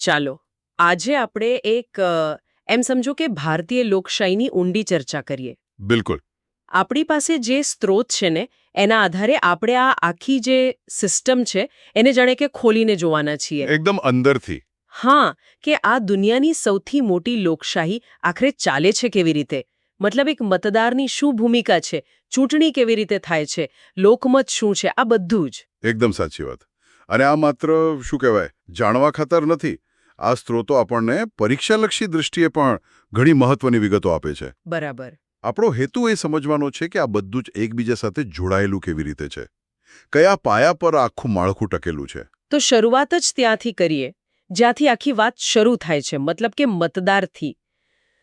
ચાલો આજે આપણે એક એમ સમજો કે ભારતીય લોકશાહીની ઊંડી ચર્ચા કરીએ. બિલકુલ. આપણી પાસે જે સ્ત્રોત છે ને એના આધારે આપણે આ આખી જે સિસ્ટમ છે એને જાણે કે ખોલીને જોવાના છીએ. એકદમ અંદરથી. હા કે આ દુનિયાની સૌથી મોટી લોકશાહી આખરે ચાલે છે કેવી રીતે? મતલબ એક મતદારની શું ભૂમિકા છે? ચૂંટણી કેવી રીતે થાય છે? લોકમત શું છે? આ બધું જ. એકદમ સાચી વાત. અને આ માત્ર શું કહેવાય જાણવા ખાતર નથી આ સ્ત્રોતો આપણને પરીક્ષાલક્ષી દૃષ્ટિએ પણ ઘણી મહત્વની વિગતો આપે છે. બરાબર. આપણો હેતુ એ સમજવાનો છે કે આ બધું જ એકબીજા સાથે જોડાયેલું કેવી રીતે છે. કયા પાયા પર આખું માળખું ટકેલું છે. તો શરૂઆત જ ત્યાંથી કરીએ જ્યાંથી આખી વાત શરૂ થાય છે મતલબ કે મતદારથી.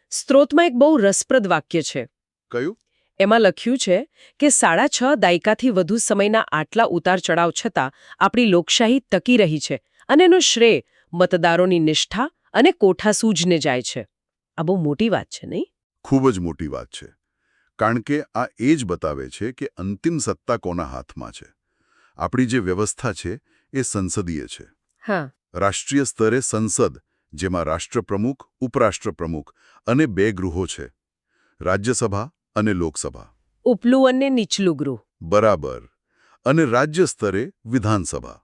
સ્ત્રોતમાં એક બહુ રસપ્રદ વાક્ય છે. કયું? એમાં લખ્યું છે કે સાડા છ દાયકાથી વધુ સમયના આટલા ઉતાર ચડાવ છતાં આપણી લોકશાહી ટકી રહી છે અને એનો શ્રેય મતદારોની નિષ્ઠા અને કોઠાસૂજને જાય છે. આ બહુ મોટી વાત છે નહીં? ખૂબ જ મોટી વાત છે. કારણ કે આ એ જ બતાવે છે કે અંતિમ સત્તા કોના હાથમાં છે. આપણી જે વ્યવસ્થા છે એ સંસદીય છે. હા. રાષ્ટ્રીય સ્તરે સંસદ જેમાં રાષ્ટ્રપ્રમુખ ઉપરાષ્ટ્રપ્રમુખ અને બે ગૃહો છે. રાજ્યસભા અને લોકસભા. ઉપલું અને નીચલું ગૃહ. બરાબર. અને રાજ્ય સ્તરે વિધાનસભા.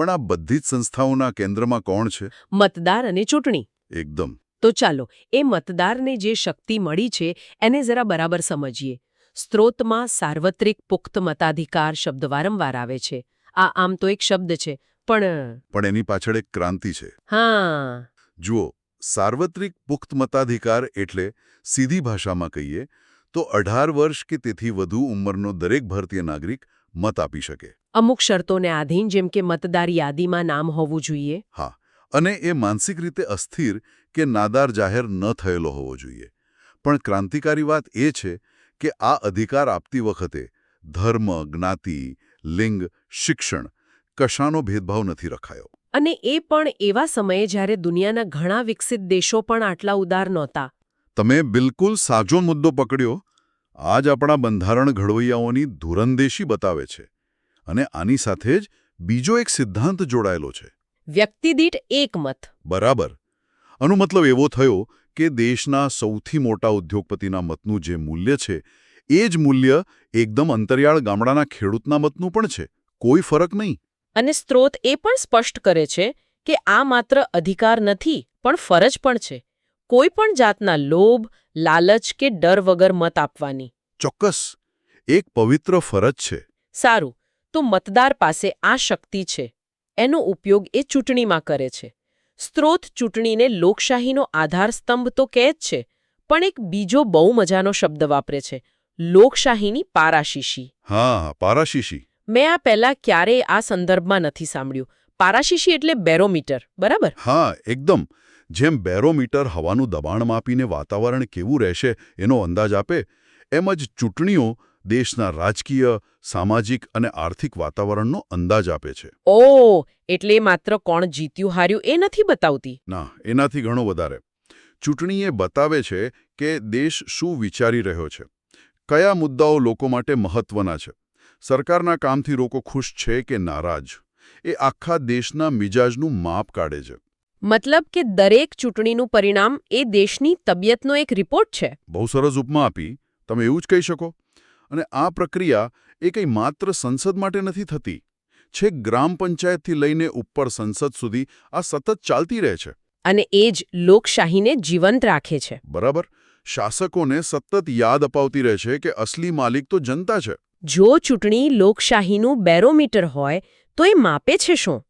પણ આ બધી જ સંસ્થાઓના કેન્દ્રમાં કોણ છે? મતદાર અને ચૂંટણી. એકદમ. તો ચાલો એ મતદારને જે શક્તિ મળી છે એને જરા બરાબર સમજીએ. સ્ત્રોતમાં સાર્વત્રિક પુખ્ત મતાધિકાર શબ્દ વારંવાર આવે છે. આ આમ તો એક શબ્દ છે પણ પણ એની પાછળ એક ક્રાંતિ છે. હા. જુઓ સાર્વત્રિક પુખ્ત મતાધિકાર એટલે સીધી ભાષામાં કહીએ તો અઢાર વર્ષ કે તેથી વધુ ઉંમરનો દરેક ભારતીય નાગરિક મત આપી શકે. અમુક શરતોને આધીન જેમ કે મતદાર યાદીમાં નામ હોવું જોઈએ. હા અને એ માનસિક રીતે અસ્થિર કે નાદાર જાહેર ન થયેલો હોવો જોઈએ. પણ ક્રાંતિકારી વાત એ છે કે આ અધિકાર આપતી વખતે ધર્મ જ્ઞાતિ લિંગ શિક્ષણ કશાનો ભેદભાવ નથી રખાયો. અને એ પણ એવા સમયે જ્યારે દુનિયાના ઘણા વિકસિત દેશો પણ આટલા ઉદાર નહોતા. તમે બિલકુલ સાચો મુદ્દો પકડ્યો આજ આપણા બંધારણ ઘડવૈયાઓની ધુરંદેશી બતાવે છે અને આની સાથે જ બીજો એક સિદ્ધાંત જોડાયેલો છે. વ્યક્તિદીઠ એકમત. એક મત બરાબર. આનો મતલબ એવો થયો કે દેશના સૌથી મોટા ઉદ્યોગપતિના મતનું જે મૂલ્ય છે એ જ મૂલ્ય એકદમ અંતરિયાળ ગામડાના ખેડૂતના મતનું પણ છે. કોઈ ફરક નહીં. અને સ્ત્રોત એ પણ સ્પષ્ટ કરે છે કે આ માત્ર અધિકાર નથી પણ ફરજ પણ છે. કોઈ પણ જાતના લોભ લાલચ કે ડર વગર મત આપવાની. ચોક્કસ. એક પવિત્ર ફરજ છે. સારું તો મતદાર પાસે આ શક્તિ છે. એનો ઉપયોગ એ ચૂંટણીમાં કરે છે. સ્ત્રોત ચૂંટણીને લોકશાહીનો આધારસ્તંભ તો કહે જ છે પણ એક બીજો બહુ મજાનો શબ્દ વાપરે છે લોકશાહીની પારાશીશી. હા પારાશીશી. મેં આ પહેલા ક્યારેય આ સંદર્ભમાં નથી સાંભળ્યું. પારાશીશી એટલે બેરોમીટર બરાબર? હા એકદમ. જેમ બેરોમીટર હવાનું દબાણ માપીને વાતાવરણ કેવું રહેશે એનો અંદાજ આપે એમ જ ચૂંટણીઓ દેશના રાજકીય સામાજિક અને આર્થિક વાતાવરણનો અંદાજ આપે છે. ઓ એટલે માત્ર કોણ જીત્યું હાર્યું એ નથી બતાવતી? ના એનાથી ઘણો વધારે. ચૂંટણી એ બતાવે છે કે દેશ શું વિચારી રહ્યો છે. કયા મુદ્દાઓ લોકો માટે મહત્વના છે. સરકારના કામથી લોકો ખુશ છે કે નારાજ. એ આખા દેશના મિજાજનું માપ કાઢે છે. મતલબ કે દરેક ચૂંટણીનું પરિણામ એ દેશની તબિયતનો એક રિપોર્ટ છે? બહુ સરસ ઉપમા આપી. તમે એવું જ કહી શકો. અને આ પ્રક્રિયા એ કંઈ માત્ર સંસદ માટે નથી થતી. છેક ગ્રામ પંચાયતથી લઈને ઉપર સંસદ સુધી આ સતત ચાલતી રહે છે. અને એ જ લોકશાહીને જીવંત રાખે છે. બરાબર. શાસકોને સતત યાદ અપાવતી રહે છે કે અસલી માલિક તો જનતા છે. જો ચૂંટણી લોકશાહીનું બેરોમીટર હોય તો એ માપે છે શું?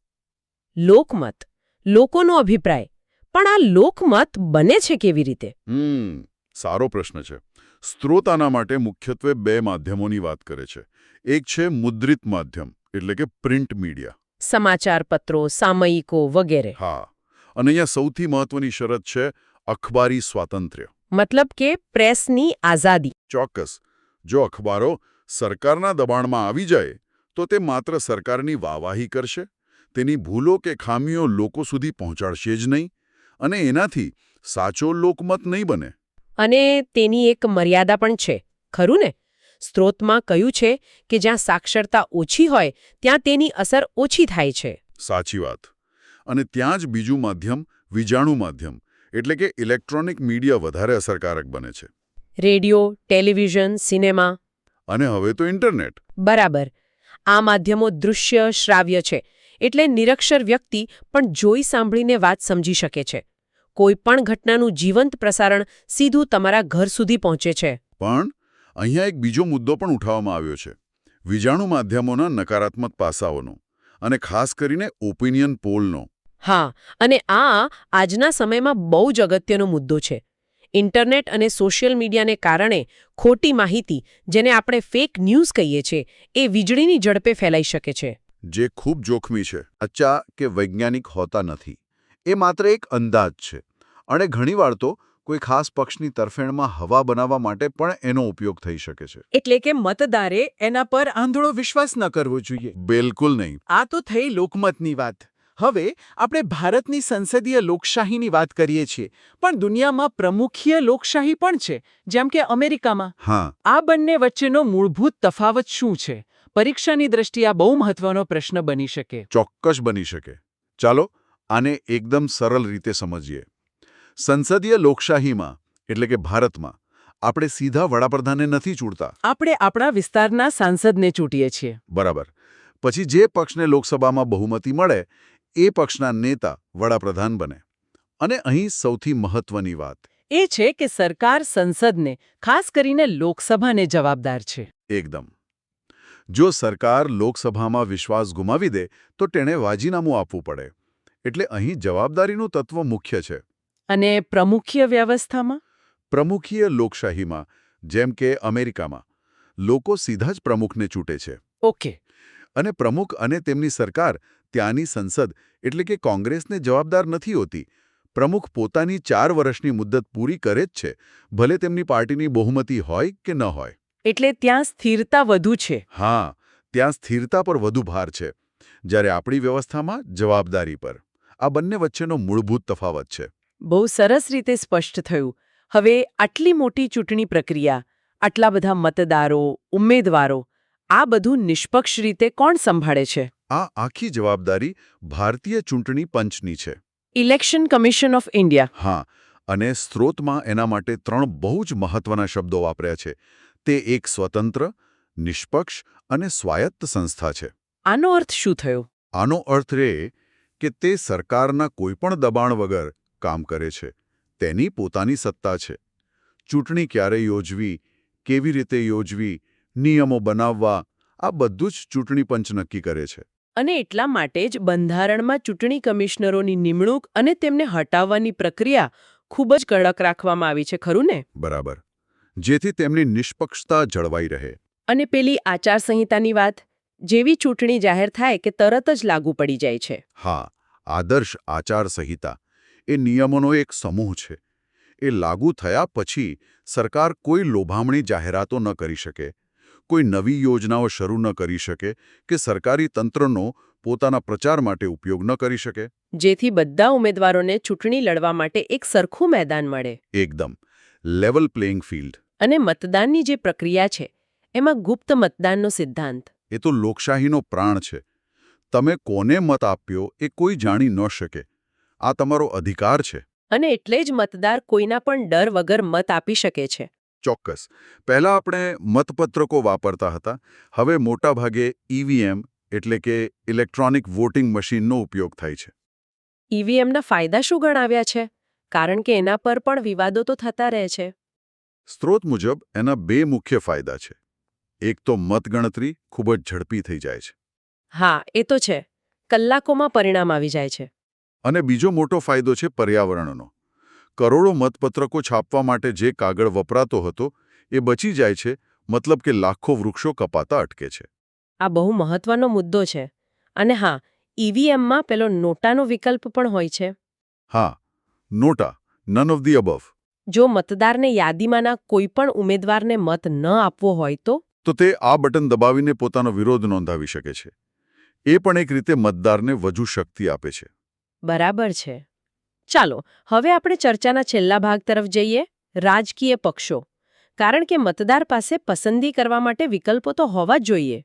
લોકમત. લોકોનો અભિપ્રાય. પણ આ લોકમત બને છે કેવી રીતે? હમ સારો પ્રશ્ન છે. સ્ત્રોત આના માટે મુખ્યત્વે બે માધ્યમોની વાત કરે છે. એક છે મુદ્રિત માધ્યમ એટલે કે પ્રિન્ટ મીડિયા. સમાચાર પત્રો સામયિકો વગેરે. હા. અને અહીંયા સૌથી મહત્વની શરત છે અખબારી સ્વાતંત્ર્ય. મતલબ કે પ્રેસની આઝાદી. ચોક્કસ. જો અખબારો સરકારના દબાણમાં આવી જાય તો તે માત્ર સરકારની વાવાહી કરશે? તેની ભૂલો કે ખામીઓ લોકો સુધી પહોંચાડશે જ નહીં અને એનાથી સાચો લોકમત નહીં બને. અને તેની એક મર્યાદા પણ છે ખરું ને? સ્ત્રોતમાં કહ્યું છે કે જ્યાં સાક્ષરતા ઓછી હોય ત્યાં તેની અસર ઓછી થાય છે. સાચી વાત. અને ત્યાં જ બીજું માધ્યમ વીજાણુ માધ્યમ એટલે કે ઇલેક્ટ્રોનિક મીડિયા વધારે અસરકારક બને છે. Radio television cinema. અને હવે તો ઇન્ટરનેટ. બરાબર. આ માધ્યમો દૃશ્ય શ્રાવ્ય છે. એટલે નિરક્ષર વ્યક્તિ પણ જોઈ સાંભળીને વાત સમજી શકે છે. કોઈ પણ ઘટનાનું જીવંત પ્રસારણ સીધું તમારા ઘર સુધી પહોંચે છે. પણ અહીંયા એક બીજો મુદ્દો પણ ઉઠાવવામાં આવ્યો છે. વીજાણુ માધ્યમોના નકારાત્મક પાસાઓનો અને ખાસ કરીને ઓપિનિયન પોલનો. હા અને આ આજના સમયમાં બહુ જ અગત્યનો મુદ્દો છે. ઇન્ટરનેટ અને સોશિયલ મીડિયાને કારણે ખોટી માહિતી જેને આપણે ફેક ન્યૂઝ કહીએ છીએ એ વીજળીની ઝડપે ફેલાઈ શકે છે. જે ખૂબ જોખમી છે અચ્છા કે વૈજ્ઞાનિક હોતા નથી. એ માત્ર એક અંદાજ છે. અને ઘણીવાર તો કોઈ ખાસ પક્ષની તરફેણમાં હવા બનાવવા માટે પણ એનો ઉપયોગ થઈ શકે છે. એટલે કે મતદારે એના પર આંધળો વિશ્વાસ ન કરવો જોઈએ. બિલકુલ નહીં. આ તો થઈ લોકમતની વાત. હવે આપણે ભારતની સંસદીય લોકશાહીની વાત કરીએ છીએ. પણ દુનિયામાં પ્રમુખીય લોકશાહી પણ છે જેમ કે અમેરિકામાં. હા. આ બંને વચ્ચેનો મૂળભૂત તફાવત શું છે? પરીક્ષાની દ્રષ્ટિએ આ બહુ મહત્વનો પ્રશ્ન બની શકે. ચોક્કસ બની શકે. ચાલો આને એકદમ સરળ રીતે સમજીએ. સંસદીય લોકશાહીમાં એટલે કે ભારતમાં આપણે સીધા વડાપ્રધાનને નથી ચૂંટતા. આપણે આપણા વિસ્તારના સાંસદને ચૂંટીએ છીએ. બરાબર. પછી જે પક્ષને લોકસભામાં બહુમતી મળે એ પક્ષના નેતા વડાપ્રધાન બને. અને અહીં સૌથી મહત્વની વાત. એ છે કે સરકાર સંસદને ખાસ કરીને લોકસભાને જવાબદાર છે. એકદમ. જો સરકાર લોકસભામાં વિશ્વાસ ગુમાવી દે તો તેણે વાજીનામું આપવું પડે. એટલે અહીં જવાબદારીનું તત્વ મુખ્ય છે. અને પ્રમુખીય વ્યવસ્થામાં? પ્રમુખીય લોકશાહીમાં જેમ કે અમેરિકામાં. લોકો સીધા જ પ્રમુખને ચૂંટે છે. ઓકે. અને પ્રમુખ અને તેમની સરકાર ત્યાંની સંસદ એટલે કે કોંગ્રેસને જવાબદાર નથી હોતી. પ્રમુખ પોતાની ચાર વર્ષની મુદ્દત પૂરી કરે જ છે ભલે તેમની પાર્ટીની બહુમતી હોય કે ન હોય. એટલે ત્યાં સ્થિરતા વધુ છે. હા ત્યાં સ્થિરતા પર વધુ ભાર છે. જ્યારે આપણી વ્યવસ્થામાં જવાબદારી પર. આ બંને વચ્ચેનો મૂળભૂત તફાવત છે. બહુ સરસ રીતે સ્પષ્ટ થયું. હવે આટલી મોટી ચૂંટણી પ્રક્રિયા આટલા બધા મતદારો ઉમેદવારો આ બધું નિષ્પક્ષ રીતે કોણ સંભાળે છે? આ આખી જવાબદારી ભારતીય ચૂંટણી પંચની છે. Election commission of India. હા અને સ્ત્રોતમાં એના માટે ત્રણ બહુ જ મહત્વના શબ્દો વાપર્યા છે. તે એક સ્વતંત્ર નિષ્પક્ષ અને સ્વાયત્ત સંસ્થા છે. આનો અર્થ શું થયો? આનો અર્થ એ કે તે સરકારના કોઈપણ દબાણ વગર કામ કરે છે. તેની પોતાની સત્તા છે. ચૂંટણી ક્યારે યોજવી કેવી રીતે યોજવી નિયમો બનાવવા આ બધું જ ચૂંટણી પંચ નક્કી કરે છે. અને એટલા માટે જ બંધારણમાં ચૂંટણી કમિશનરોની નિમણૂક અને તેમને હટાવવાની પ્રક્રિયા ખૂબ જ કડક રાખવામાં આવી છે ખરું ને? બરાબર. જેથી તેમની નિષ્પક્ષતા જળવાઈ રહે. અને પેલી આચારસંહિતાની વાત જેવી ચૂંટણી જાહેર થાય કે તરત જ લાગુ પડી જાય છે. હા આદર્શ આચારસંહિતા એ નિયમોનો એક સમૂહ છે. એ લાગુ થયા પછી સરકાર કોઈ લોભામણી જાહેરાતો ન કરી શકે કોઈ નવી યોજનાઓ શરૂ ન કરી શકે કે સરકારી તંત્રનો પોતાના પ્રચાર માટે ઉપયોગ ન કરી શકે. જેથી બધા ઉમેદવારોને ચૂંટણી લડવા માટે એક સરખું મેદાન મળે. એકદમ. લેવલ પ્લેઇંગ ફિલ્ડ અને મતદાનની જે પ્રક્રિયા છે એમાં ગુપ્ત મતદાનનો સિદ્ધાંત. એ તો લોકશાહીનો પ્રાણ છે. તમે કોને મત આપ્યો એ કોઈ જાણી ન શકે. આ તમારો અધિકાર છે. અને એટલે જ મતદાર કોઈના પણ ડર વગર મત આપી શકે છે. ચોક્કસ. પહેલા આપણે મતપત્રકો વાપરતા હતા. હવે મોટાભાગે ઈવીએમ એટલે કે ઇલેક્ટ્રોનિક વોટિંગ મશીનનો ઉપયોગ થાય છે. ઈવીએમના ફાયદા શું ગણાવ્યા છે? કારણ કે એના પર પણ વિવાદો તો થતા રહે છે. સ્ત્રોત મુજબ એના બે મુખ્ય ફાયદા છે. એક તો મતગણતરી ખૂબ જ ઝડપી થઈ જાય છે. હા એ તો છે. કલાકોમાં પરિણામ આવી જાય છે. અને બીજો મોટો ફાયદો છે પર્યાવરણનો. કરોડો મતપત્રકો છાપવા માટે જે કાગળ વપરાતો હતો એ બચી જાય છે મતલબ કે લાખો વૃક્ષો કપાતા અટકે છે. આ બહુ મહત્વનો મુદ્દો છે. અને હા ઈવીએમમાં પેલો નોટાનો વિકલ્પ પણ હોય છે. હા NOTA none of the above જો મતદારને યાદીમાંના કોઈ પણ ઉમેદવારને મત ન આપવો હોય તો? તો તે આ બટન દબાવીને પોતાનો વિરોધ નોંધાવી શકે છે. એ પણ એક રીતે મતદારને વધુ શક્તિ આપે છે. બરાબર છે. ચાલો હવે આપણે ચર્ચાના છેલ્લા ભાગ તરફ જઈએ. રાજકીય પક્ષો. કારણ કે મતદાર પાસે પસંદગી કરવા માટે વિકલ્પો તો હોવા જ જોઈએ.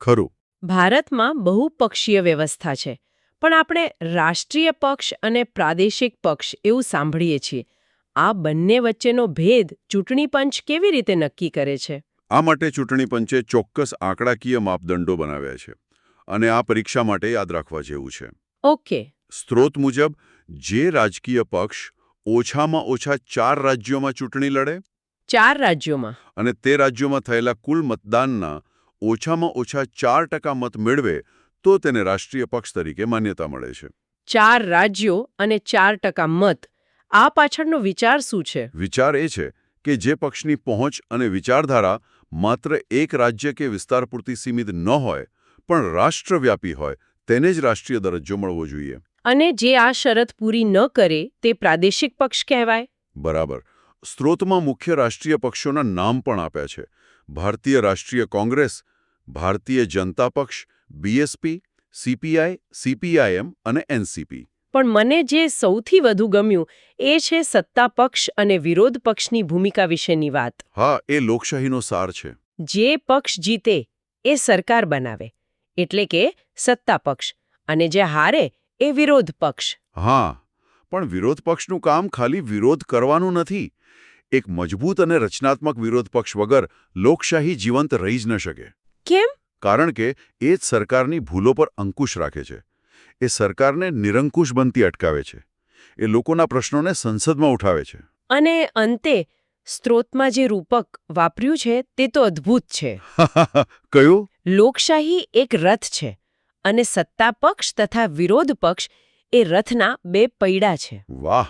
ખરું. ભારતમાં બહુપક્ષીય વ્યવસ્થા છે. પણ આપણે રાષ્ટ્રીય પક્ષ અને પ્રાદેશિક પક્ષ એવું સાંભળીએ છીએ. આ બંને વચ્ચેનો ભેદ ચૂંટણી પંચ કેવી રીતે નક્કી કરે છે? આ માટે ચૂંટણી પંચે ચોક્કસ આંકડાકીય માપદંડો બનાવ્યા છે અને આ પરીક્ષા માટે યાદ રાખવા જેવું છે. ઓકે. સ્ત્રોત મુજબ જે રાજકીય પક્ષ ઓછામાં ઓછા ચાર રાજ્યોમાં ચૂંટણી લડે ચાર રાજ્યોમાં? અને તે રાજ્યોમાં થયેલા કુલ મતદાનના ઓછામાં ઓછા ચાર ટકા મત મેળવે તો તેને રાષ્ટ્રીય પક્ષ તરીકે માન્યતા મળે છે. ચાર રાજ્યો અને ચાર ટકા મત આ પાછળનો વિચાર શું છે? વિચાર એ છે કે જે પક્ષની પહોંચ અને વિચારધારા માત્ર એક રાજ્ય કે વિસ્તાર પૂરતી સીમિત ન હોય પણ રાષ્ટ્રવ્યાપી હોય તેને જ રાષ્ટ્રીય દરજ્જો મળવો જોઈએ. અને જે આ શરત પૂરી ન કરે તે પ્રાદેશિક પક્ષ કહેવાય? બરાબર. સ્ત્રોતમાં મુખ્ય રાષ્ટ્રીય પક્ષોના નામ પણ આપ્યા છે. ભારતીય રાષ્ટ્રીય કોંગ્રેસ ભારતીય જનતા પક્ષ બીએસપી સીપીઆઈ સીપીઆઈએમ અને એનસીપી. પણ મને જે સૌથી વધુ ગમ્યું એ છે સત્તા પક્ષ અને વિરોધ પક્ષની ભૂમિકા વિશેની વાત. હા એ લોકશાહીનો સાર છે. જે પક્ષ જીતે એ સરકાર બનાવે એટલે કે સત્તા પક્ષ અને જે હારે એ વિરોધ પક્ષ. હા પણ વિરોધ પક્ષનું કામ ખાલી વિરોધ કરવાનું નથી. એક મજબૂત અને રચનાત્મક વિરોધ પક્ષ વગર લોકશાહી જીવંત રહી જ ન શકે. કેમ? કારણ કે એ જ સરકારની ભૂલો પર અંકુશ રાખે છે. એ સરકારને નિરંકુશ બનતી અટકાવે છે. એ લોકોના પ્રશ્નોને સંસદમાં ઉઠાવે છે. અને અંતે સ્ત્રોતમાં જે રૂપક વાપર્યું છે તે તો અદ્ભુત છે. કયું? લોકશાહી એક રથ છે અને સત્તા પક્ષ તથા વિરોધ પક્ષ એ રથના બે પૈડા છે. વાહ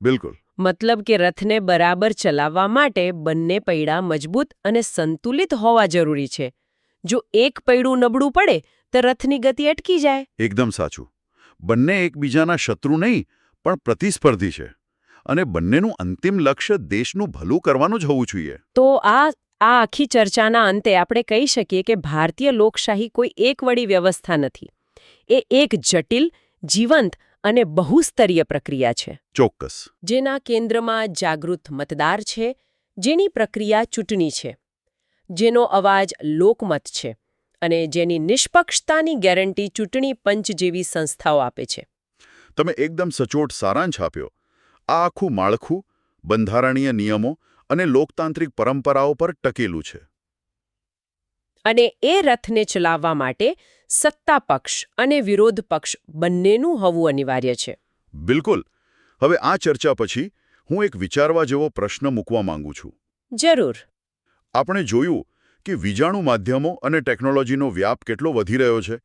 બિલકુલ. મતલબ કે રથને બરાબર ચલાવવા માટે બંને પૈડા મજબૂત અને સંતુલિત હોવા જરૂરી છે. જો એક પૈડું નબળું પડે તો રથની ગતિ અટકી જાય. એકદમ સાચું. બંને એકબીજાના શત્રુ નહીં પણ પ્રતિસ્પર્ધી છે. અને બંનેનું અંતિમ લક્ષ્ય દેશનું ભલું કરવાનું જ હોવું જોઈએ. તો આ આ આખી ચર્ચાના અંતે આપણે કહી શકીએ કે ભારતીય લોકશાહી કોઈ એક વળી વ્યવસ્થા નથી. એ એક જટિલ જીવંત અને બહુસ્તરીય પ્રક્રિયા છે. ચોક્કસ. જેના કેન્દ્રમાં જાગૃત મતદાર છે જેની પ્રક્રિયા ચૂંટણી છે. જેનો અવાજ લોકમત છે. અને જેની નિષ્પક્ષતાની ગેરંટી ચૂંટણી પંચ જેવી સંસ્થાઓ આપે છે. તમે એકદમ સચોટ સારાંશ આપ્યો. આ આખું માળખું બંધારણીય નિયમો અને લોકતાંત્રિક પરંપરાઓ પર ટકેલું છે. અને એ રથને ચલાવવા માટે સત્તા પક્ષ અને વિરોધ પક્ષ બંનેનું હોવું અનિવાર્ય છે. બિલકુલ. હવે આ ચર્ચા પછી હું એક વિચારવા જેવો પ્રશ્ન મૂકવા માંગુ છું. જરૂર. આપણે જોયું કે વીજાણુ માધ્યમો અને ટેકનોલોજીનો વ્યાપ કેટલો વધી રહ્યો છે?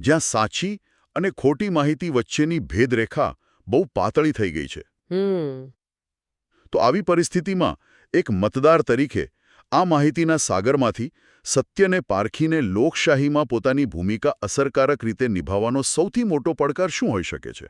જ્યાં સાચી અને ખોટી માહિતી વચ્ચેની ભેદરેખા બહુ પાતળી થઈ ગઈ છે. તો આવી પરિસ્થિતિમાં એક મતદાર તરીકે આ માહિતીના સાગરમાંથી સત્યને પારખીને લોકશાહીમાં પોતાની ભૂમિકા અસરકારક રીતે નિભાવવાનો સૌથી મોટો પડકાર શું હોઈ શકે છે?